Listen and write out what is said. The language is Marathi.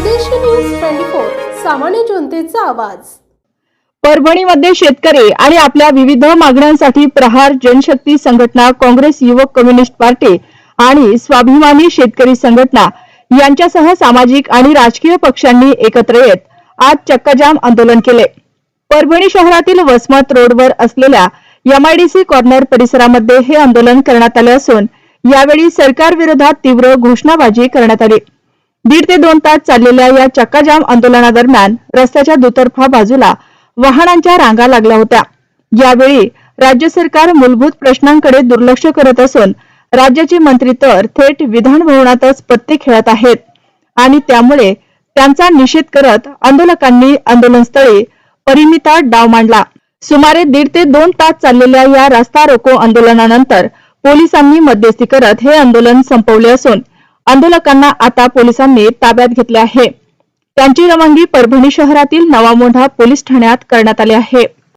महाराष्ट्र न्यूज ट्वेंटी फोर सामान्य जनतेचा आवाज. परभणीमध्ये शेतकरी आणि आपल्या विविध मागण्यांसाठी प्रहार जनशक्ती संघटना काँग्रेस युवक कम्युनिस्ट पार्टी आणि स्वाभिमानी शेतकरी संघटना यांच्यासह सामाजिक आणि राजकीय पक्षांनी एकत्र येत आज चक्काजाम आंदोलन केले. परभणी शहरातील वसमत रोडवर असलेल्या एमआयडीसी कॉर्नर परिसरामध्ये हे आंदोलन करण्यात आले असून यावेळी सरकार विरोधात तीव्र घोषणाबाजी करण्यात आली. दीड ते दोन तास चाललेल्या या चक्काजाम आंदोलनादरम्यान रस्त्याच्या दुतर्फा बाजूला वाहनांच्या रांगा लागल्या होत्या. यावेळी राज्य सरकार मूलभूत प्रश्नांकडे दुर्लक्ष करत असून राज्याचे मंत्री तर थेट विधानभवनातच पत्ते खेळत आहेत. आणि त्यामुळे त्यांचा निषेध करत आंदोलकांनी आंदोलनस्थळी परिमिता डाव मांडला. सुमारे दीड ते दोन तास चाललेल्या या रस्ता रोको आंदोलनानंतर पोलिसांनी मध्यस्थी करत हे आंदोलन संपवले असून आंदोलकांना आता पोलिसांनी ताब्यात घेतले आहे. त्यांची रवानगी परभणी शहरातील नवामोंढा पोलीस ठाण्यात करण्यात आली आहे.